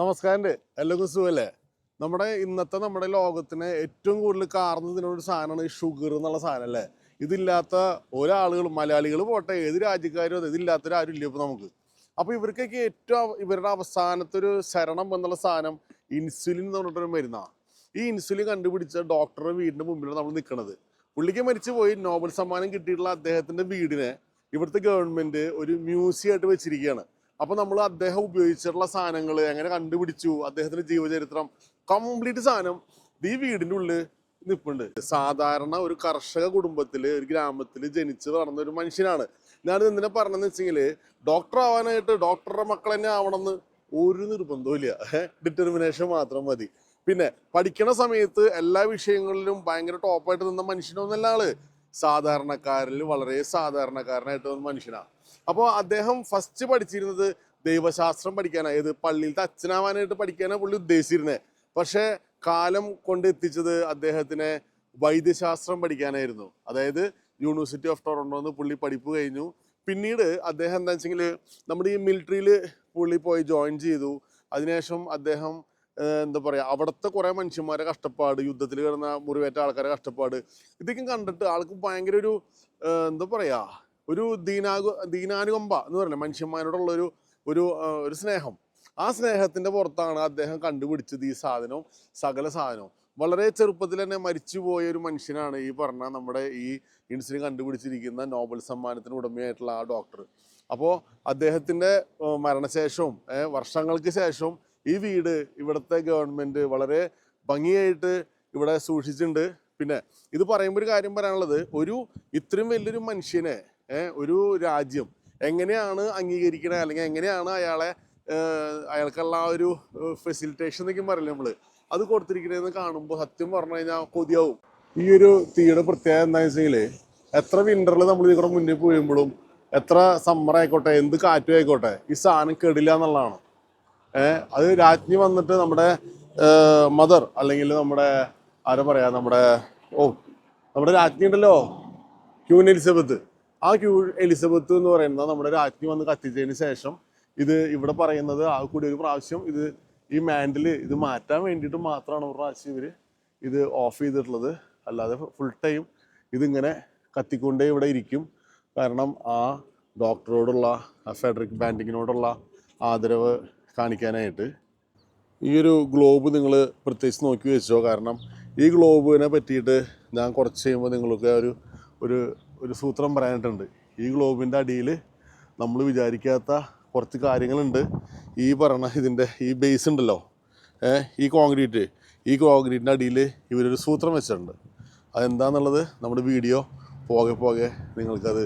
നമസ്കാരം എല്ലാവർക്കും സുഖല്ലേ? നമ്മുടെ ഇന്നത്തെ നമ്മുടെ ലോകത്തിന് ഏറ്റവും കൂടുതൽ കാർന്ന് ഒരു സാധനമാണ് ഈ ഷുഗർ എന്നുള്ള സാധനം അല്ലേ? ഇതില്ലാത്ത ഒരാളുകൾ മലയാളികൾ പോട്ടെ ഏത് രാജ്യക്കാരും അത് ഇതില്ലാത്തൊരു ആരും ഇല്ല ഇപ്പോൾ നമുക്ക്. അപ്പോൾ ഇവർക്കൊക്കെ ഏറ്റവും ഇവരുടെ അവസാനത്തെ ഒരു ശരണം എന്നുള്ള സാധനം ഇൻസുലിൻ എന്ന് പറഞ്ഞിട്ടൊരു മരുന്നാണ് ഈ ഇൻസുലിൻ കണ്ടുപിടിച്ച ഡോക്ടറുടെ വീടിന്റെ മുമ്പിലാണ് നമ്മൾ നിൽക്കുന്നത് പുള്ളിക്ക് മരിച്ചു പോയി നോബൽ സമ്മാനം കിട്ടിയിട്ടുള്ള അദ്ദേഹത്തിന്റെ വീടിനെ ഇവിടുത്തെ ഗവൺമെന്റ് ഒരു മ്യൂസിയമായിട്ട് വെച്ചിരിക്കുകയാണ്. അപ്പൊ നമ്മൾ അദ്ദേഹം ഉപയോഗിച്ചിട്ടുള്ള സാധനങ്ങൾ എങ്ങനെ കണ്ടുപിടിച്ചു? അദ്ദേഹത്തിന്റെ ജീവചരിത്രം. കംപ്ലീറ്റ് സാധനം ഈ വീടിന്റെ ഉള്ളിൽ നിൽപ്പുണ്ട് സാധാരണ ഒരു കർഷക കുടുംബത്തിൽ ഒരു ഗ്രാമത്തിൽ ജനിച്ച് വളർന്ന ഒരു മനുഷ്യനാണ്. ഞാനിത് എന്തിനാ പറഞ്ഞതെന്ന് വെച്ചെങ്കിൽ ഡോക്ടർ ആവാനായിട്ട് ഡോക്ടറുടെ മക്കൾ തന്നെ ആവണമെന്ന് ഒരു നിർബന്ധവും ഇല്ല. ഡിറ്റർമിനേഷൻ മാത്രം മതി. പിന്നെ പഠിക്കണ സമയത്ത് എല്ലാ വിഷയങ്ങളിലും ഭയങ്കര ടോപ്പായിട്ട് നിന്ന മനുഷ്യനൊന്നല്ല ആൾ. സാധാരണക്കാരിൽ വളരെ സാധാരണക്കാരനായിട്ട് മനുഷ്യനാണ് അപ്പോൾ അദ്ദേഹം ഫസ്റ്റ് പഠിച്ചിരുന്നത് ദൈവശാസ്ത്രം പഠിക്കാനാണ് ഏത് പള്ളിയിലത്തെ അച്ഛനാവാനായിട്ട് പഠിക്കാനാണ് പുള്ളി ഉദ്ദേശിച്ചിരുന്നത് പക്ഷേ കാലം കൊണ്ട് എത്തിച്ചത് അദ്ദേഹത്തിനെ വൈദ്യശാസ്ത്രം പഠിക്കാനായിരുന്നു. അതായത് യൂണിവേഴ്സിറ്റി ഓഫ് ടൊറന്റോന്ന് പുള്ളി പഠിപ്പ് കഴിഞ്ഞു. പിന്നീട് അദ്ദേഹം എന്താ വെച്ചെങ്കിൽ നമ്മുടെ ഈ മിലിറ്ററിയിൽ പുള്ളി പോയി ജോയിൻ ചെയ്തു. അതിനുശേഷം അദ്ദേഹം എന്താ പറയുക അവിടുത്തെ കുറേ മനുഷ്യന്മാരെ കഷ്ടപ്പാട് യുദ്ധത്തിൽ കിടന്ന മുറിവേറ്റ ആൾക്കാരെ കഷ്ടപ്പാട് ഇതൊക്കെ കണ്ടിട്ട് ആൾക്ക് ഭയങ്കര ഒരു എന്താ പറയുക ഒരു ദീനാകു ദീനാനുകമ്പ എന്ന് പറയുന്നത് മനുഷ്യന്മാരോടുള്ള ഒരു ഒരു ഒരു സ്നേഹം. ആ സ്നേഹത്തിന്റെ പുറത്താണ് അദ്ദേഹം കണ്ടുപിടിച്ചത് ഈ സാധനവും സകല സാധനവും. വളരെ ചെറുപ്പത്തിൽ തന്നെ മരിച്ചുപോയ ഒരു മനുഷ്യനാണ് ഈ പറഞ്ഞ നമ്മുടെ ഈ ഇൻസുലിൻ കണ്ടുപിടിച്ചിരിക്കുന്ന നോബൽ സമ്മാനത്തിന് ഉടമയായിട്ടുള്ള ആ ഡോക്ടർ അപ്പോൾ അദ്ദേഹത്തിന്റെ മരണശേഷവും വർഷങ്ങൾക്ക് ശേഷവും ഈ വീട് ഇവിടുത്തെ ഗവൺമെന്റ് വളരെ ഭംഗിയായിട്ട് ഇവിടെ സൂക്ഷിച്ചിട്ടുണ്ട്. പിന്നെ ഇത് പറയുമ്പോൾ ഒരു കാര്യം പറയാനുള്ളത് ഒരു ഇത്രയും വലിയൊരു മനുഷ്യനെ ഒരു രാജ്യം എങ്ങനെയാണ് അംഗീകരിക്കണത് അല്ലെങ്കിൽ എങ്ങനെയാണ് അയാളെ അയാൾക്കുള്ള ആ ഒരു ഫെസിലിറ്റേഷൻ എന്നൊക്കെ പറയില്ലേ നമ്മൾ അത് കൊടുത്തിരിക്കണതെന്ന് കാണുമ്പോൾ സത്യം പറഞ്ഞു കഴിഞ്ഞാൽ കൊതിയാവും. ഈ ഒരു തീയുടെ പ്രത്യേകത എന്താണെന്ന് വെച്ചെങ്കിൽ എത്ര വിന്ററിൽ നമ്മൾ ഇതിവിടെ മുന്നിൽ പോയുമ്പോഴും എത്ര സമ്മർ ആയിക്കോട്ടെ എന്ത് കാറ്റും ആയിക്കോട്ടെ ഈ സാധനം കെടില്ല എന്നുള്ളതാണ്. അത് രാജ്ഞി വന്നിട്ട് നമ്മുടെ മദർ അല്ലെങ്കിൽ നമ്മുടെ ആരാ പറയാ നമ്മുടെ ഓ നമ്മുടെ രാജ്ഞി ഉണ്ടല്ലോ ക്യൂൻ എലിസബത്ത്. ആ ക്യൂ എലിസബത്ത് എന്ന് പറയുന്നത് നമ്മുടെ രാജ്ഞി വന്ന് കത്തിച്ചതിന് ശേഷം ഇത് ഇവിടെ പറയുന്നത് ആ കൂടി ഒരു പ്രാവശ്യം ഇത് ഈ മാൻഡിൽ ഇത് മാറ്റാൻ വേണ്ടിയിട്ട് മാത്രമാണ് ഒരു പ്രാവശ്യം ഇവർ ഇത് ഓഫ് ചെയ്തിട്ടുള്ളത്. അല്ലാതെ ഫുൾ ടൈം ഇതിങ്ങനെ കത്തിക്കൊണ്ടേ ഇവിടെ ഇരിക്കും. കാരണം ആ ഡോക്ടറോടുള്ള ആ ഫെഡറിക് ബാൻഡിങ്ങിനോടുള്ള ആദരവ് കാണിക്കാനായിട്ട് ഈ ഒരു ഗ്ലോബ് നിങ്ങൾ പ്രത്യേകിച്ച് നോക്കി വെച്ചോ? കാരണം ഈ ഗ്ലോബിനെ പറ്റിയിട്ട് ഞാൻ കുറച്ച് കഴിയുമ്പോൾ നിങ്ങൾക്ക് ഒരു ഒരു ഒരു സൂത്രം പറയാനായിട്ടുണ്ട് ഈ ഗ്ലോബിന്റെ അടിയിൽ നമ്മൾ വിചാരിക്കാത്ത കുറച്ച് കാര്യങ്ങളുണ്ട്. ഈ പറഞ്ഞ ഇതിന്റെ ഈ ബേസ് ഉണ്ടല്ലോ. ഈ കോൺക്രീറ്റ് ഈ കോൺക്രീറ്റിന്റെ അടിയിൽ ഇവരൊരു സൂത്രം വെച്ചിട്ടുണ്ട്. അതെന്താന്നുള്ളത് നമ്മുടെ വീഡിയോ പോകെ പോകെ നിങ്ങൾക്കത്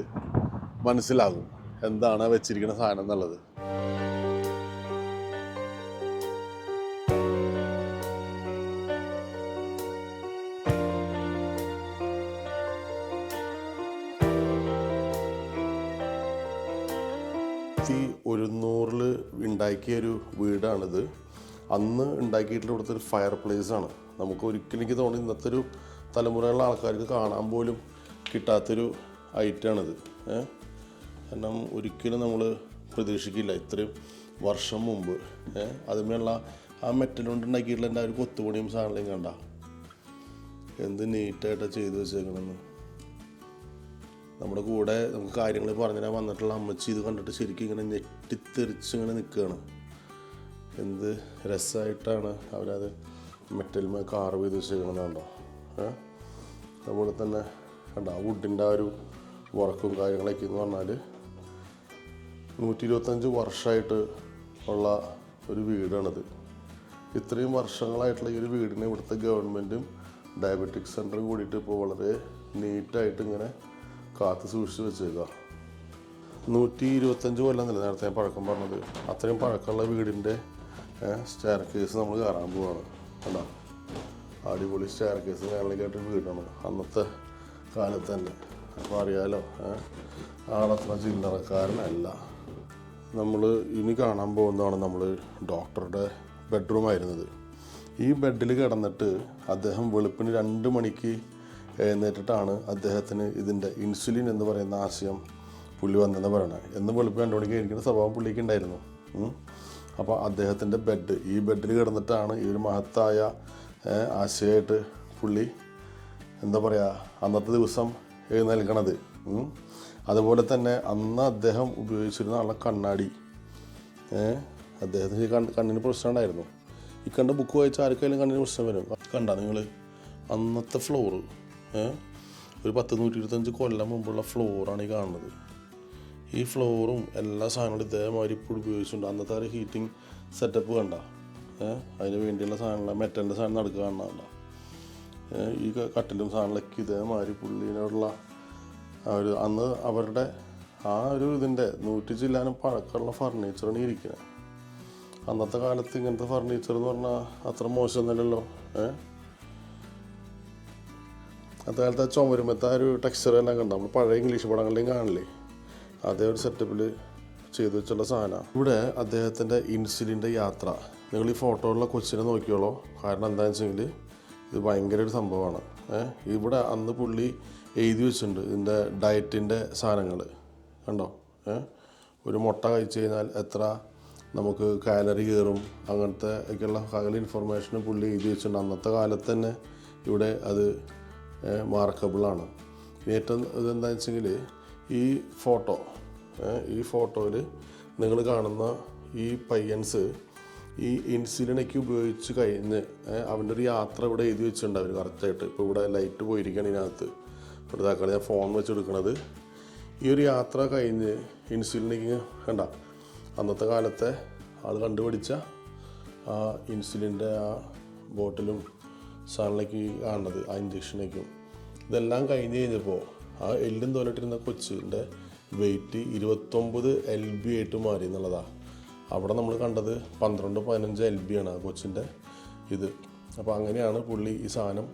മനസ്സിലാകും. എന്താണ് വെച്ചിരിക്കുന്ന സാധനം എന്നുള്ളത്. ആയിരത്തി ഒരുന്നൂറിൽ ഉണ്ടാക്കിയൊരു വീടാണിത്. അന്ന് ഉണ്ടാക്കിയിട്ടുള്ള ഇവിടുത്തെ ഒരു ഫയർ പ്ലേസ് ആണ്. നമുക്ക് ഒരിക്കലും എനിക്ക് തോന്നി ഇന്നത്തെ ഒരു തലമുറയുള്ള ആൾക്കാർക്ക് കാണാൻ പോലും കിട്ടാത്തൊരു ഐറ്റമാണിത് കാരണം ഒരിക്കലും നമ്മൾ പ്രതീക്ഷിക്കില്ല ഇത്രയും വർഷം മുമ്പ്. ഏഹ് അതുമേലുള്ള ആ മെറ്റൽ കൊണ്ട് ഉണ്ടാക്കിയിട്ടുള്ള എന്റെ ആ ഒരു കൊത്തുപണിയും സാധനങ്ങളും കണ്ട. എന്ത് നീറ്റായിട്ടാണ് ചെയ്തു വെച്ചേക്കണമെന്ന് നമ്മുടെ കൂടെ നമുക്ക് കാര്യങ്ങൾ പറഞ്ഞുതരാൻ വന്നിട്ടുള്ള അമ്മച്ചി ഇത് കണ്ടിട്ട് ശരിക്കും ഇങ്ങനെ ഞെട്ടിത്തെറിച്ച് ഇങ്ങനെ നിൽക്കുകയാണ്. എന്ത് രസമായിട്ടാണ് അവരത് മെറ്റൽമേ കാർവ് ചെയ്ത് കണ്ടോ? അതുപോലെ തന്നെ കണ്ടോ വുഡിന്റെ ആ ഒരു വർക്കും കാര്യങ്ങളൊക്കെ എന്ന് പറഞ്ഞാൽ നൂറ്റി ഇരുപത്തഞ്ച് വർഷമായിട്ട് ഉള്ള ഒരു വീടാണിത്. ഇത്രയും വർഷങ്ങളായിട്ടുള്ള ഈ ഒരു വീടിനെ ഇവിടുത്തെ ഗവൺമെന്റും ഡയബറ്റിക് സെന്ററും കൂടിയിട്ട് ഇപ്പോൾ വളരെ നീറ്റായിട്ട് ഇങ്ങനെ കാത്തു സൂക്ഷിച്ച് വെച്ചേക്കുക നൂറ്റി ഇരുപത്തഞ്ച് കൊല്ലം നില നേരത്തെ പഴക്കം പറഞ്ഞത്. അത്രയും പഴക്കമുള്ള വീടിന്റെ സ്റ്റെയർ കേസ് നമ്മൾ കയറാൻ പോവാണ്. കണ്ടോ? അടിപൊളി സ്റ്റെയർ കേസ് കയറലിക്കായിട്ട് വീടാണ്. അന്നത്തെ കാലത്ത് തന്നെ. അപ്പോൾ അറിയാലോ? ആളത്ര ചില്ലറക്കാരനല്ല നമ്മൾ ഇനി കാണാൻ പോകുന്നതാണ് നമ്മൾ ഡോക്ടറുടെ ബെഡ്റൂം ആയിരുന്നത്. ഈ ബെഡിൽ കിടന്നിട്ട് അദ്ദേഹം വെളുപ്പിന് രണ്ട് മണിക്ക് എഴുന്നേറ്റിട്ടാണ് അദ്ദേഹത്തിന് ഇതിന്റെ ഇൻസുലിൻ എന്ന് പറയുന്ന ആശയം പുള്ളി വന്നെന്ന് പറയണത് എന്ന് വെളുപ്പ് കണ്ടുപിടിക്കുക കഴിക്കുന്ന സ്വഭാവം പുള്ളിക്ക് ഉണ്ടായിരുന്നു. അപ്പോൾ അദ്ദേഹത്തിന്റെ ബെഡ് ഈ ബെഡിൽ കിടന്നിട്ടാണ് ഈ ഒരു മഹത്തായ ആശയമായിട്ട് പുള്ളി എന്താ പറയുക അന്നത്തെ ദിവസം എഴുന്നേൽക്കണത്. അതുപോലെ തന്നെ അന്ന് അദ്ദേഹം ഉപയോഗിച്ചിരുന്ന ആളുടെ കണ്ണാടി. അദ്ദേഹത്തിന് കണ്ണിന് പ്രശ്നം ഉണ്ടായിരുന്നു. ഈ കണ്ട ബുക്ക് വായിച്ച ആർക്കായാലും കണ്ണിന് പ്രശ്നം വരും. കണ്ട നിങ്ങൾ അന്നത്തെ ഫ്ലോറ് ഒരു പത്ത് നൂറ്റി ഇരുപത്തഞ്ച് കൊല്ലം മുമ്പുള്ള ഫ്ലോറാണ് ഈ കാണുന്നത്. ഈ ഫ്ലോറും എല്ലാ സാധനങ്ങളും ഇതേമാതിരി ഇപ്പോൾ ഉപയോഗിച്ചിട്ടുണ്ട്. അന്നത്തെ ഒരു ഹീറ്റിംഗ് സെറ്റപ്പ് കണ്ട. അതിന് വേണ്ടിയുള്ള സാധനങ്ങൾ മെറ്റലിന്റെ സാധനം നടക്കുക കാണണ്ട ഈ കട്ടിലും സാധനങ്ങളൊക്കെ ഇതേമാതിരി പുള്ളിനോടുള്ള ഒരു അന്ന് അവരുടെ ആ ഒരു ഇതിന്റെ നൂറ്റി ചില്ലാനും പഴക്കമുള്ള ഫർണിച്ചറാണ് ഇരിക്കുന്നത് അന്നത്തെ കാലത്ത് ഇങ്ങനത്തെ ഫർണിച്ചർ എന്ന് പറഞ്ഞാൽ അത്ര മോശമൊന്നുമല്ലല്ലോ ഏഹ് അക്കാലത്ത് ആ ചുമരുമത്തെ ആ ഒരു ടെക്സ്ചർ എല്ലാം കണ്ട. നമ്മൾ പഴയ ഇംഗ്ലീഷ് പടങ്ങളിലും കാണില്ലേ? അതേ ഒരു സെറ്റപ്പിൽ ചെയ്തു വെച്ചുള്ള സാധനമാണ് ഇവിടെ അദ്ദേഹത്തിന്റെ ഇൻസുലിന്റെ യാത്ര. നിങ്ങൾ ഈ ഫോട്ടോയിലുള്ള കൊച്ചിനെ നോക്കിയോളോ കാരണം എന്താണെന്ന് വെച്ചെങ്കിൽ ഇത് ഭയങ്കര ഒരു സംഭവമാണ്. ഇവിടെ അന്ന് പുള്ളി എഴുതി വെച്ചിട്ടുണ്ട് ഇതിന്റെ ഡയറ്റിന്റെ സാധനങ്ങൾ കണ്ടോ? ഒരു മുട്ട കഴിച്ചു കഴിഞ്ഞാൽ എത്ര നമുക്ക് കാലറി കയറും. അങ്ങനത്തെ ഒക്കെയുള്ള സകല ഇൻഫർമേഷനും പുള്ളി എഴുതി വെച്ചിട്ടുണ്ട്. അന്നത്തെ കാലത്ത് തന്നെ ഇവിടെ അത് മാർക്കബിളാണ്. ഏറ്റവും ഇതെന്താണെന്ന് വെച്ചെങ്കിൽ ഈ ഫോട്ടോ ഈ ഫോട്ടോയിൽ നിങ്ങൾ കാണുന്ന ഈ പയ്യൻസ് ഈ ഇൻസുലിനൊക്കെ ഉപയോഗിച്ച് കഴിഞ്ഞ് അവന്റെ ഒരു യാത്ര ഇവിടെ എഴുതി വെച്ചിട്ടുണ്ട് അവർ കറക്റ്റായിട്ട്. ഇപ്പോൾ ഇവിടെ ലൈറ്റ് പോയിരിക്കുകയാണ് ഇതിനകത്ത്. ഇവിടെ ഇതാക്കളെ ഞാൻ ഫോൺ വെച്ചെടുക്കണത് ഈ ഒരു യാത്ര കഴിഞ്ഞ് ഇൻസുലിനൊക്കെ കണ്ട അന്നത്തെ കാലത്തെ ആൾ കണ്ടുപിടിച്ച ഇൻസുലിന്റെ ആ ബോട്ടിലും സാധനങ്ങളിലേക്ക് കാണുന്നത് ആ ഇഞ്ചക്ഷനേക്കും ഇതെല്ലാം കഴിഞ്ഞ് കഴിഞ്ഞപ്പോൾ ആ എല്ലും തോലിട്ടിരുന്ന കൊച്ചിന്റെ വെയിറ്റ് ഇരുപത്തൊമ്പത് എൽ ബി ആയിട്ട് മാറി എന്നുള്ളതാണ് അവിടെ നമ്മൾ കണ്ടത് പന്ത്രണ്ട് പതിനഞ്ച് എൽ ബി ആണ് ആ കൊച്ചിന്റെ ഇത്. അപ്പോൾ അങ്ങനെയാണ് പുള്ളി ഈ സാധനം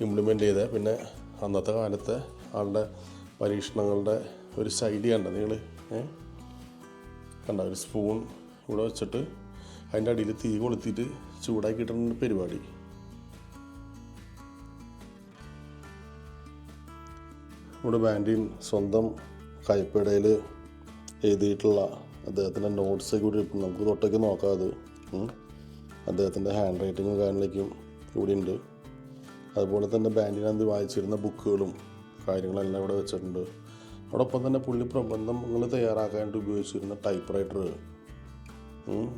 ഇംപ്ലിമെന്റ് ചെയ്തത്. പിന്നെ അന്നത്തെ കാലത്തെ ആളുടെ പരീക്ഷണങ്ങളുടെ ഒരു ശൈലി കണ്ട നിങ്ങൾ? കണ്ട? ഒരു സ്പൂൺ ഇവിടെ വെച്ചിട്ട് അതിന്റെ അടിയിൽ തീ കൊളുത്തിയിട്ട് ചൂടാക്കിയിട്ടുണ്ട് പരിപാടി. ഇവിടെ ബാൻഡിൻ സ്വന്തം കൈപ്പടയിൽ എഴുതിയിട്ടുള്ള അദ്ദേഹത്തിന്റെ നോട്ട്സ് കൂടി ഇപ്പം നമുക്ക് തൊട്ടേക്ക് നോക്കാം അത്. അദ്ദേഹത്തിന്റെ ഹാൻഡ് റൈറ്റിങ്ങും കാര്യങ്ങളിലേക്കും ഇവിടെ ഉണ്ട്. അതുപോലെ തന്നെ ബാൻഡിനകത്ത് വായിച്ചിരുന്ന ബുക്കുകളും കാര്യങ്ങളെല്ലാം ഇവിടെ വെച്ചിട്ടുണ്ട്. അതോടൊപ്പം തന്നെ പുള്ളി പ്രബന്ധങ്ങൾ തയ്യാറാക്കാനായിട്ട് ഉപയോഗിച്ചിരുന്ന ടൈപ്പ് റൈറ്റർ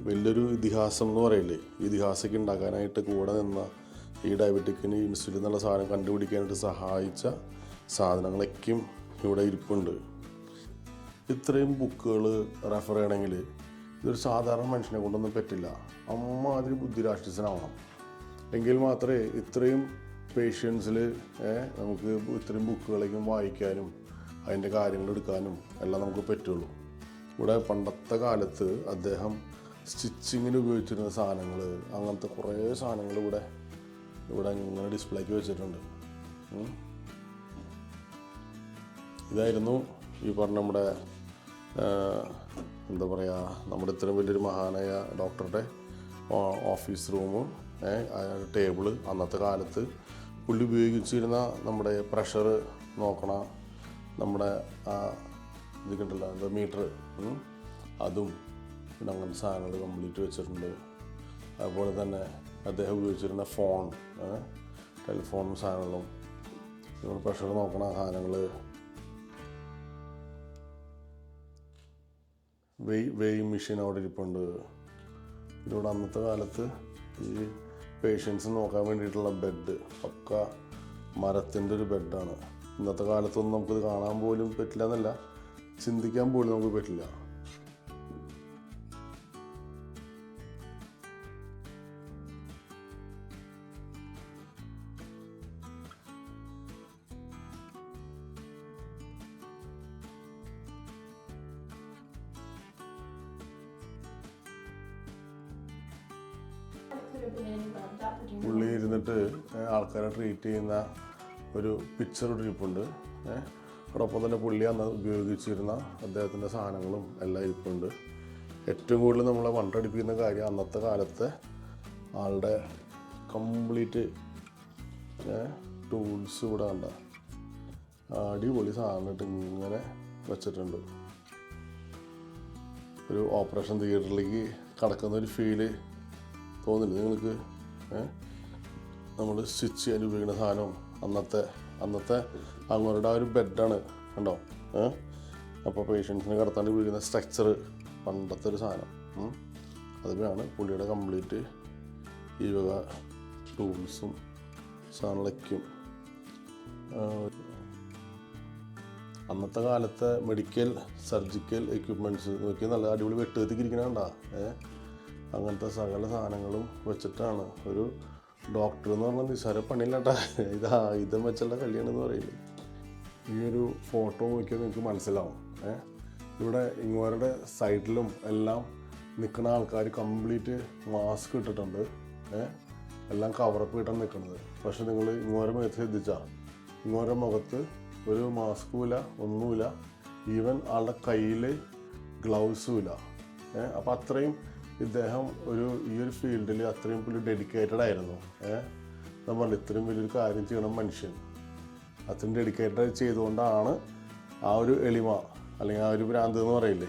വലിയൊരു ഇതിഹാസം എന്ന് പറയില്ലേ? ഇതിഹാസമൊക്കെ ഉണ്ടാക്കാനായിട്ട് കൂടെ നിന്ന ഈ ഡയബറ്റിക്കിന് ഇൻസുലിൻ എന്നുള്ള സാധനം കണ്ടുപിടിക്കാനായിട്ട് സഹായിച്ച സാധനങ്ങളൊക്കെയും ഇവിടെ ഇരിപ്പുണ്ട്. ഇത്രയും ബുക്കുകൾ റെഫർ ചെയ്യണമെങ്കിൽ ഇതൊരു സാധാരണ മനുഷ്യനെ കൊണ്ടൊന്നും പറ്റില്ല. അമ്മാതിരി ബുദ്ധിരാഷ്ട്രീയനാവണം എങ്കിൽ മാത്രമേ ഇത്രയും പേഷ്യൻസിൽ നമുക്ക് ഇത്രയും ബുക്കുകളേക്കും വായിക്കാനും അതിന്റെ കാര്യങ്ങൾ എടുക്കാനും എല്ലാം നമുക്ക് പറ്റുള്ളൂ. ഇവിടെ പണ്ടത്തെ കാലത്ത് അദ്ദേഹം സ്റ്റിച്ചിങ്ങിന് ഉപയോഗിച്ചിരുന്ന സാധനങ്ങൾ അങ്ങനത്തെ കുറേ സാധനങ്ങൾ ഇവിടെ ഇവിടെ ഇങ്ങനെ ഡിസ്പ്ലേക്ക് വെച്ചിട്ടുണ്ട്. ഇതായിരുന്നു ഈ പറഞ്ഞ നമ്മുടെ എന്താ പറയുക നമ്മുടെ ഇത്രയും വലിയൊരു മഹാനായ ഡോക്ടറുടെ ഓഫീസ് റൂമും ടേബിൾ അന്നത്തെ കാലത്ത്. പുള്ളി ഉപയോഗിച്ചിരുന്ന നമ്മുടെ പ്രഷർ നോക്കണ നമ്മുടെ ആ ഇത് കണ്ടല്ലോ എന്താ മീറ്റർ അതും പിന്നെ അങ്ങനത്തെ സാധനങ്ങൾ കംപ്ലീറ്റ് വെച്ചിട്ടുണ്ട്. അതുപോലെ തന്നെ അദ്ദേഹം ഉപയോഗിച്ചിരുന്ന ഫോൺ ടെലിഫോണും സാധനങ്ങളും. പ്രഷർ നോക്കണ സാധനങ്ങൾ വെയ് വെയിങ് മെഷീൻ അവിടെ ഇരിപ്പുണ്ട്. ഇതിലൂടെ അന്നത്തെ കാലത്ത് ഈ പേഷ്യൻസ് നോക്കാൻ വേണ്ടിയിട്ടുള്ള ബെഡ് ഒക്കെ മരത്തിന്റെ ഒരു ബെഡാണ് ഇന്നത്തെ കാലത്തൊന്നും നമുക്കിത് കാണാൻ പോലും പറ്റില്ല എന്നല്ല ചിന്തിക്കാൻ പോലും നമുക്ക് പറ്റില്ല. ട്രീറ്റ് ചെയ്യുന്ന ഒരു പിക്ചർ ഇരിപ്പുണ്ട്. ഏഹ് അതോടൊപ്പം തന്നെ പുള്ളി അന്ന് ഉപയോഗിച്ചിരുന്ന അദ്ദേഹത്തിന്റെ സാധനങ്ങളും എല്ലാം ഇരിപ്പുണ്ട്. ഏറ്റവും കൂടുതൽ നമ്മളെ വണ്ടടിപ്പിക്കുന്ന കാര്യം അന്നത്തെ കാലത്തെ ആളുടെ കംപ്ലീറ്റ് ടൂൾസ് ഇവിടെ കണ്ട. അടിപൊളി സാധനം ഇട്ട് ഇങ്ങനെ വെച്ചിട്ടുണ്ട്. ഒരു ഓപ്പറേഷൻ തിയേറ്ററിലേക്ക് കടക്കുന്ന ഒരു ഫീൽ തോന്നില്ല നിങ്ങൾക്ക്? നമ്മൾ സ്റ്റിച്ച് ചെയ്യാൻ ഉപയോഗിക്കുന്ന സാധനവും അന്നത്തെ അന്നത്തെ അങ്ങോട്ട് ആ ഒരു ബെഡാണ് കണ്ടോ? അപ്പോൾ പേഷ്യൻസിനെ കിടത്താൻ ഉപയോഗിക്കുന്ന സ്ട്രക്ചർ പണ്ടത്തെ ഒരു സാധനം. അത് വേണം. പുള്ളിയുടെ കംപ്ലീറ്റ് ഈ വക ടൂൾസും സാധനങ്ങളൊക്കെയും. അന്നത്തെ കാലത്തെ മെഡിക്കൽ സർജിക്കൽ എക്യുപ്മെന്റ്സ് നോക്കി നല്ല അടിപൊളി വെട്ടുകത്തിക്കിരിക്കണ കണ്ടാ. ഏ? അങ്ങനത്തെ സകല സാധനങ്ങളും വെച്ചിട്ടാണ് ഒരു ഡോക്ടർ എന്ന് പറഞ്ഞാൽ നിസ്സാര പണിയില്ലാട്ടാ. ഇത് ആയുധം വെച്ചുള്ള കല്യാണം എന്ന് പറയുന്നത് ഈ ഒരു ഫോട്ടോ നോക്കിയാൽ നിങ്ങൾക്ക് മനസ്സിലാവും. ഇവിടെ ഇങ്ങോരുടെ സൈഡിലും എല്ലാം നിൽക്കുന്ന ആൾക്കാർ കംപ്ലീറ്റ് മാസ്ക് ഇട്ടിട്ടുണ്ട്. ഏ? എല്ലാം കവറപ്പ് ഇട്ടാണ് നിൽക്കുന്നത് പക്ഷെ നിങ്ങൾ ഇങ്ങോരെ മുഖത്ത് ശ്രദ്ധിച്ചാൽ ഇങ്ങോരെ മുഖത്ത് ഒരു മാസ്കും ഇല്ല ഒന്നുമില്ല. ഈവൻ ആളുടെ കയ്യിൽ ഗ്ലൗസും ഇല്ല. ഏ? അപ്പോൾ അത്രയും ഇദ്ദേഹം ഒരു ഈ ഒരു ഫീൽഡിൽ അത്രയും പുള്ളി ഡെഡിക്കേറ്റഡ് ആയിരുന്നു. ഏഹ് നമ്മൾ ഇത്രയും വലിയൊരു കാര്യം ചെയ്യണം മനുഷ്യൻ. അത്രയും ഡെഡിക്കേറ്റഡ് ചെയ്തുകൊണ്ടാണ് ആ ഒരു എളിമ അല്ലെങ്കിൽ ആ ഒരു ഭ്രാന്ത് എന്ന് പറയില്ലേ?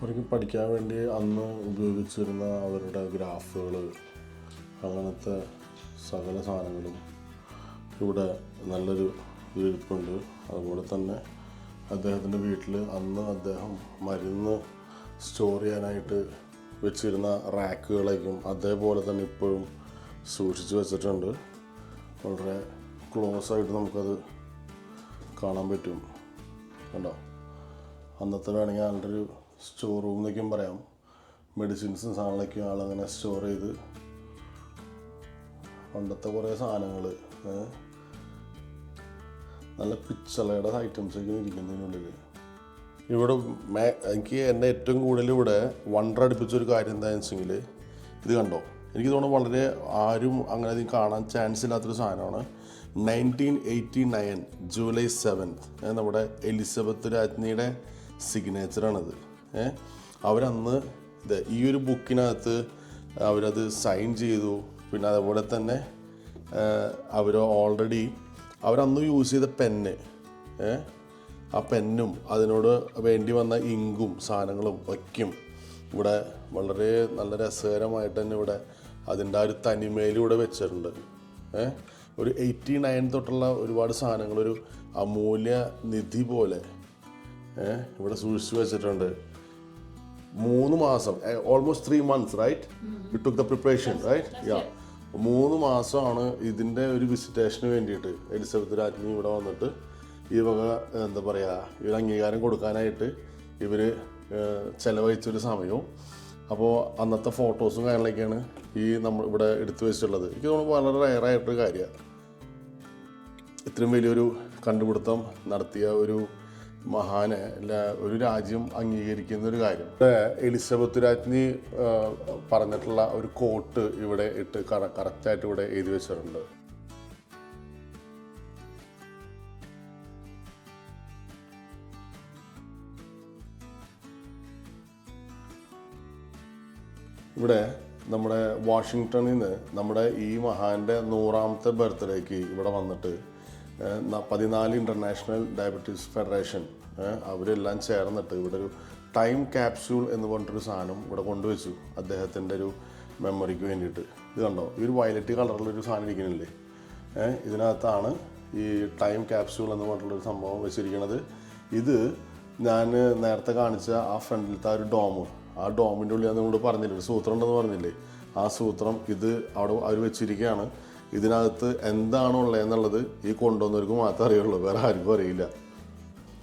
അവർക്ക് പഠിക്കാൻ വേണ്ടി അന്ന് ഉപയോഗിച്ചിരുന്ന അവരുടെ ഗ്രാഫുകൾ അങ്ങനത്തെ സകല സാധനങ്ങളും ഇവിടെ നല്ലൊരു ഇരിപ്പുണ്ട് അതുപോലെ തന്നെ അദ്ദേഹത്തിന്റെ വീട്ടിൽ അന്ന് അദ്ദേഹം മരുന്ന് സ്റ്റോർ ചെയ്യാനായിട്ട് വെച്ചിരുന്ന റാക്കുകളേക്കും അതേപോലെ തന്നെ ഇപ്പോഴും സൂക്ഷിച്ച് വെച്ചിട്ടുണ്ട്. വളരെ ക്ലോസ് ആയിട്ട് നമുക്കത് കാണാൻ പറ്റും. കണ്ടോ? അന്നത്തെ വേണമെങ്കിൽ ആളുടെ ഒരു സ്റ്റോർ റൂം എന്നൊക്കെയും പറയാം. മെഡിസിൻസും സാധനങ്ങളൊക്കെയും ആളങ്ങനെ സ്റ്റോർ ചെയ്ത് പണ്ടത്തെ കുറേ സാധനങ്ങൾ നല്ല പിച്ചളയുടെ ഐറ്റംസ് ഒക്കെ ഇരിക്കുന്നതിനുള്ളിൽ ഇവിടെ എനിക്ക് എന്നെ ഏറ്റവും കൂടുതൽ ഇവിടെ വണ്ടർ അടുപ്പിച്ചൊരു കാര്യം എന്താണെന്ന് വെച്ചെങ്കിൽ ഇത് കണ്ടോ? എനിക്ക് തോന്നുന്നു വളരെ ആരും അങ്ങനെ അധികം കാണാൻ ചാൻസ് ഇല്ലാത്തൊരു സാധനമാണ്. Nineteen eighty nine July seventh നമ്മുടെ എലിസബത്ത് രാജ്ഞിയുടെ സിഗ്നേച്ചറാണത് ഏഹ് അവരന്ന് ഇത് ഈ ഒരു ബുക്കിനകത്ത് അവരത് സൈൻ ചെയ്തു. പിന്നെ അതേപോലെ തന്നെ അവർ ഓൾറെഡി അവരന്ന് യൂസ് ചെയ്ത പെന്ന് ഏഹ് ആ പെന്നും അതിനോട് വേണ്ടി വന്ന ഇങ്കും സാധനങ്ങളും വയ്ക്കും. ഇവിടെ വളരെ നല്ല രസകരമായിട്ട് തന്നെ ഇവിടെ അതിന്റെ ആ ഒരു തനിമയിലൂടെ വെച്ചിട്ടുണ്ട്. ഏ? ഒരു എയ്റ്റി നയൻ തൊട്ടുള്ള ഒരുപാട് സാധനങ്ങൾ ഒരു അമൂല്യ നിധി പോലെ ഏ? ഇവിടെ സൂക്ഷിച്ചു വെച്ചിട്ടുണ്ട്. മൂന്ന് മാസം almost three months right we took the preparation right yeah മൂന്ന് മാസമാണ് ഇതിന്റെ ഒരു വിസിറ്റേഷന് വേണ്ടിയിട്ട്. എലിസബത്ത് രാജ്ഞി ഇവിടെ വന്നിട്ട് ഈ വക എന്താ പറയുക ഇവർ അംഗീകാരം കൊടുക്കാനായിട്ട് ഇവർ ചിലവഴിച്ചൊരു സമയവും. അപ്പോൾ അന്നത്തെ ഫോട്ടോസും കാര്യങ്ങളൊക്കെയാണ് ഈ നമ്മൾ ഇവിടെ എടുത്തു വെച്ചിട്ടുള്ളത്. എനിക്ക് തോന്നുന്നു വളരെ റയറായിട്ടൊരു കാര്യമാണ് ഇത്രയും വലിയൊരു കണ്ടുപിടുത്തം നടത്തിയ ഒരു മഹാന് ഒരു രാജ്യം അംഗീകരിക്കുന്ന ഒരു കാര്യം എലിസബത്ത് രാജ്ഞി പറഞ്ഞിട്ടുള്ള ഒരു കോട്ട് ഇവിടെ ഇട്ട് കറക്റ്റായിട്ട് ഇവിടെ എഴുതി വെച്ചിട്ടുണ്ട്. ഇവിടെ നമ്മുടെ വാഷിങ്ടണിൽ നിന്ന് നമ്മുടെ ഈ മഹാന്റെ നൂറാമത്തെ ബർത്ത്ഡേക്ക് ഇവിടെ വന്നിട്ട് പതിനാല് ഇന്റർനാഷണൽ ഡയബറ്റീസ് ഫെഡറേഷൻ അവരെല്ലാം ചേർന്നിട്ട് ഇവിടെ ഒരു ടൈം ക്യാപ്സ്യൂൾ എന്ന് പറഞ്ഞിട്ടൊരു സാധനം ഇവിടെ കൊണ്ടുവച്ചു അദ്ദേഹത്തിന്റെ ഒരു മെമ്മറിക്ക് വേണ്ടിയിട്ട്. ഇത് കണ്ടോ? ഈ ഒരു വയലറ്റ് കളറിലൊരു സാധനം ഇരിക്കുന്നില്ലേ? ഇതിനകത്താണ് ഈ ടൈം ക്യാപ്സ്യൂൾ എന്ന് പറഞ്ഞിട്ടുള്ളൊരു സംഭവം വെച്ചിരിക്കുന്നത്. ഇത് ഞാൻ നേരത്തെ കാണിച്ച ആ ഫ്രണ്ടിലത്തെ ആ ഒരു ഡോം ആ ഡോമിന്റെ ഉള്ളിൽ നിങ്ങളോട് പറഞ്ഞില്ലേ ഒരു സൂത്രം ഉണ്ടെന്ന് പറഞ്ഞില്ലേ? ആ സൂത്രം ഇത് അവിടെ അവർ വെച്ചിരിക്കുകയാണ്. ഇതിനകത്ത് എന്താണോ ഉള്ളതെന്നുള്ളത് ഈ കൊണ്ടുവന്നവർക്ക് മാത്രമേ അറിയുള്ളൂ വേറെ ആർക്കും അറിയില്ല.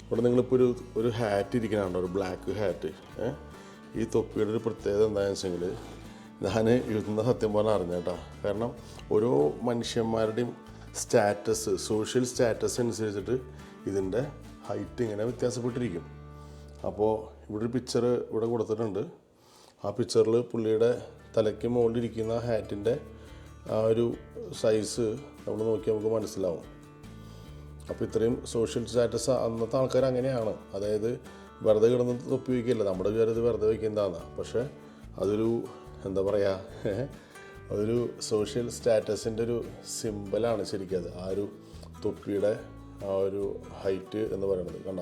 ഇവിടെ നിങ്ങളിപ്പോൾ ഒരു ഒരു ഹാറ്റ് ഇരിക്കണുണ്ടോ ഒരു ബ്ലാക്ക് ഹാറ്റ് ഈ തൊപ്പിയുടെ ഒരു പ്രത്യേകത എന്താണെന്ന് വെച്ചെങ്കിൽ ഞാൻ എഴുതുന്ന സത്യം പറഞ്ഞാൽ അറിഞ്ഞേട്ടാ കാരണം ഓരോ മനുഷ്യന്മാരുടെയും സ്റ്റാറ്റസ് സോഷ്യൽ സ്റ്റാറ്റസ് അനുസരിച്ചിട്ട് ഇതിന്റെ ഹൈറ്റ് ഇങ്ങനെ വ്യത്യാസപ്പെട്ടിരിക്കും. അപ്പോൾ ഇവിടെ ഒരു പിക്ചർ ഇവിടെ കൊടുത്തിട്ടുണ്ട്. ആ പിക്ചറിൽ പുള്ളിയുടെ തലയ്ക്ക് മുകളിലിരിക്കുന്ന ഹാറ്റിന്റെ ആ ഒരു സൈസ് നമ്മൾ നോക്കി നമുക്ക് മനസ്സിലാവും. അപ്പോൾ ഇത്രയും സോഷ്യൽ സ്റ്റാറ്റസ് അന്നത്തെ ആൾക്കാർ അങ്ങനെയാണ്. അതായത് വെറുതെ കിടന്ന് തൊപ്പി വയ്ക്കില്ല നമ്മുടെ വിചാരം വെറുതെ വയ്ക്കുന്നതാണ് പക്ഷേ അതൊരു എന്താ പറയുക അതൊരു സോഷ്യൽ സ്റ്റാറ്റസിന്റെ ഒരു സിമ്പലാണ് ശരിക്കും അത്. ആ ഒരു തൊപ്പിയുടെ ആ ഒരു ഹൈറ്റ് എന്ന് പറയുന്നത്. കണ്ട?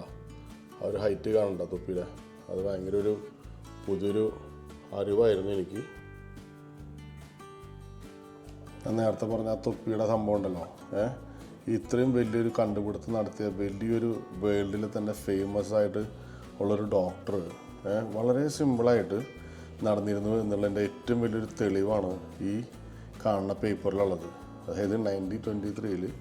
ആ ഒരു ഹൈറ്റ് കാണണ്ട തൊപ്പിയുടെ. അത് ഭയങ്കര ഒരു പുതിയൊരു അറിവായിരുന്നു എനിക്ക്. ഞാൻ നേരത്തെ പറഞ്ഞ ആ തൊപ്പിയുടെ സംഭവം ഉണ്ടല്ലോ. ഏ? ഇത്രയും വലിയൊരു കണ്ടുപിടുത്തം നടത്തിയ വലിയൊരു വേൾഡിൽ തന്നെ ഫേമസ് ആയിട്ട് ഉള്ളൊരു ഡോക്ടർ വളരെ സിമ്പിളായിട്ട് നടന്നിരുന്നു എന്നുള്ളതിന്റെ ഏറ്റവും വലിയൊരു തെളിവാണ് ഈ കാണുന്ന പേപ്പറിലുള്ളത് അതായത് നയന്റീൻ ട്വന്റി ത്രീയിൽ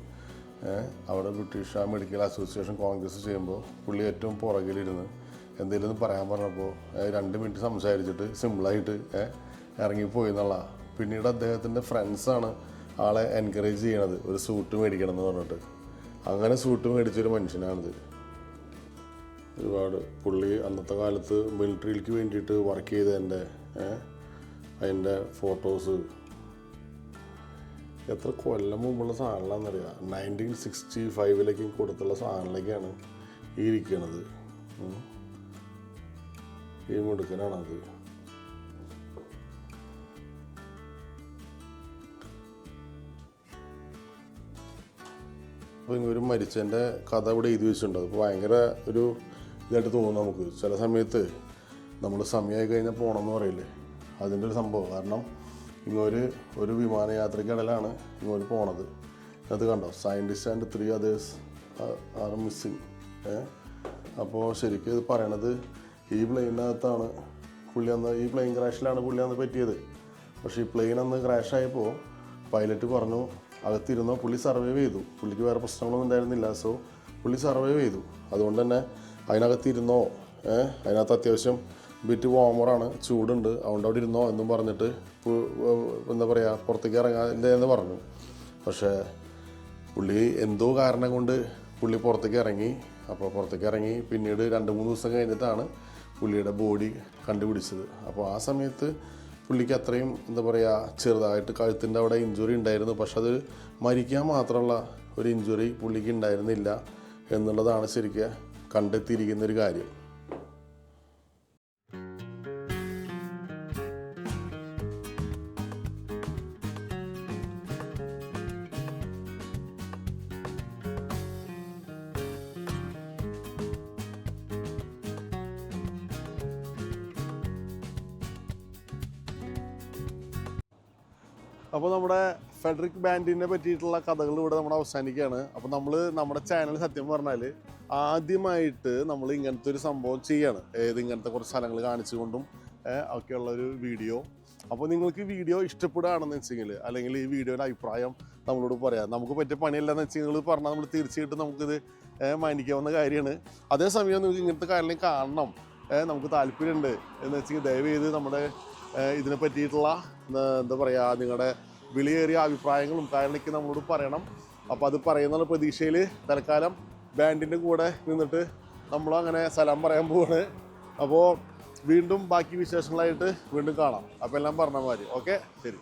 അവിടെ ബ്രിട്ടീഷ് മെഡിക്കൽ അസോസിയേഷൻ കോൺഗ്രസ് ചെയ്യുമ്പോൾ പുള്ളി ഏറ്റവും പുറകിലിരുന്ന് എന്തെങ്കിലും പറയാൻ പറഞ്ഞപ്പോൾ രണ്ട് മിനിറ്റ് സംസാരിച്ചിട്ട് സിമ്പിളായിട്ട് ഇറങ്ങിപ്പോയി എന്നുള്ള. പിന്നീട് അദ്ദേഹത്തിന്റെ ഫ്രണ്ട്സാണ് ആളെ എൻകറേജ് ചെയ്യണത്. ഒരു സൂട്ട് മേടിക്കണം എന്ന് പറഞ്ഞിട്ട്. അങ്ങനെ സൂട്ട് മേടിച്ചൊരു മനുഷ്യനാണിത്. ഒരുപാട് പുള്ളി അന്നത്തെ കാലത്ത് മിലിറ്ററിയിലേക്ക് വേണ്ടിയിട്ട് വർക്ക് ചെയ്തതിന്റെ അതിന്റെ ഫോട്ടോസ് എത്ര കൊല്ലം മുമ്പുള്ള സാധനങ്ങളാണെന്നറിയാം? നയന്റീൻ സിക്സ്റ്റി ഫൈവിലേക്കും കൊടുത്തുള്ള സാധനങ്ങളിലേക്കാണ് ഈ ഇരിക്കണത്. മുടുക്കനാണത് അപ്പോൾ ഒരു മരിച്ചതിന്റെ കഥ ഇവിടെ എഴുതി വെച്ചിട്ടുണ്ട്. അപ്പോൾ ഭയങ്കര ഒരു ഇതായിട്ട് തോന്നും നമുക്ക്. ചില സമയത്ത് നമ്മൾ സമയമായി കഴിഞ്ഞാൽ പോകണമെന്ന് പറയില്ലേ? അതിന്റെ ഒരു സംഭവം. കാരണം ഇങ്ങൊരു ഒരു വിമാനയാത്രയ്ക്കിടയിലാണ് ഇങ്ങോട്ട് പോണത്. അത് കണ്ടോ? Scientist and three others are missing അപ്പോൾ ശരിക്കും ഇത് പറയണത് ഈ പ്ലെയിനകത്താണ് പുള്ളി അന്ന് ഈ പ്ലെയിൻ ക്രാഷിലാണ് പുള്ളി അന്ന് പറ്റിയത്. പക്ഷേ ഈ പ്ലെയിൻ അന്ന് ക്രാഷായപ്പോൾ പൈലറ്റ് പറഞ്ഞു അകത്തിരുന്നോ? പുള്ളി സർവൈവ് ചെയ്തു. പുള്ളിക്ക് വേറെ പ്രശ്നങ്ങളൊന്നും ഉണ്ടായിരുന്നില്ല. സോ പുള്ളി സർവൈവ് ചെയ്തു. അതുകൊണ്ട് തന്നെ അതിനകത്തിരുന്നോ? ഏഹ് അതിനകത്ത് അത്യാവശ്യം ബിറ്റ് വോമറാണ് ചൂടുണ്ട് അതുകൊണ്ട് അവിടെ ഇരുന്നോ എന്നും പറഞ്ഞിട്ട് എന്താ പറയുക പുറത്തേക്ക് ഇറങ്ങാനില്ല എന്ന് പറഞ്ഞു. പക്ഷേ പുള്ളി എന്തോ കാരണം കൊണ്ട് പുള്ളി പുറത്തേക്ക് ഇറങ്ങി. അപ്പോൾ പുറത്തേക്ക് ഇറങ്ങി പിന്നീട് രണ്ട് മൂന്ന് ദിവസം കഴിഞ്ഞിട്ടാണ് പുള്ളിയുടെ ബോഡി കണ്ടുപിടിച്ചത്. അപ്പോൾ ആ സമയത്ത് പുള്ളിക്ക് അത്രയും എന്താ പറയുക ചെറുതായിട്ട് കഴുത്തിന്റെ അവിടെ ഇഞ്ചുറി ഉണ്ടായിരുന്നു. പക്ഷെ അത് മരിക്കാൻ മാത്രമുള്ള ഒരു ഇഞ്ചുറി പുള്ളിക്ക് ഉണ്ടായിരുന്നില്ല എന്നുള്ളതാണ് ശരിക്കും കണ്ടെത്തിയിരിക്കുന്ന ഒരു കാര്യം. ഫെഡറിക് ബാൻഡിനെ പറ്റിയിട്ടുള്ള കഥകൾ ഇവിടെ നമ്മൾ അവസാനിക്കുകയാണ്. അപ്പോൾ നമ്മൾ നമ്മുടെ ചാനൽ സത്യം പറഞ്ഞാൽ ആദ്യമായിട്ട് നമ്മൾ ഇങ്ങനത്തെ ഒരു സംഭവം ചെയ്യാണ്. ഏത് ഇങ്ങനത്തെ കുറച്ച് സ്ഥലങ്ങൾ കാണിച്ചുകൊണ്ടും ഒക്കെയുള്ള ഒരു വീഡിയോ അപ്പോൾ നിങ്ങൾക്ക് വീഡിയോ ഇഷ്ടപ്പെടുകയാണെന്ന് വെച്ചെങ്കിൽ അല്ലെങ്കിൽ ഈ വീഡിയോയുടെ അഭിപ്രായം നമ്മളോട് പറയാം. നമുക്ക് പറ്റിയ പണിയല്ലെന്ന് വെച്ച് നിങ്ങൾ പറഞ്ഞാൽ നമ്മൾ തീർച്ചയായിട്ടും നമുക്കിത് മാനിക്കാവുന്ന കാര്യമാണ്. അതേസമയം നിങ്ങൾക്ക് ഇങ്ങനത്തെ കാര്യങ്ങൾ കാണണം നമുക്ക് താല്പര്യമുണ്ട് എന്ന് വെച്ചെങ്കിൽ ദയവ് ചെയ്ത് നമ്മുടെ ഇതിനെ പറ്റിയിട്ടുള്ള എന്താ പറയുക നിങ്ങളുടെ വിലയേറിയ അഭിപ്രായങ്ങളും കാര്യങ്ങളൊക്കെ നമ്മളോട് പറയണം. അപ്പോൾ അത് പറയുന്ന പ്രതീക്ഷയിൽ തൽക്കാലം ബാൻഡിന്റെ കൂടെ നിന്നിട്ട് നമ്മൾ അങ്ങനെ സ്ഥലം പറയാൻ പോവാണ്. അപ്പോൾ വീണ്ടും ബാക്കി വിശേഷങ്ങളായിട്ട് വീണ്ടും കാണാം. അപ്പോൾ എല്ലാം പറഞ്ഞ മാതിരി. ഓക്കെ? ശരി.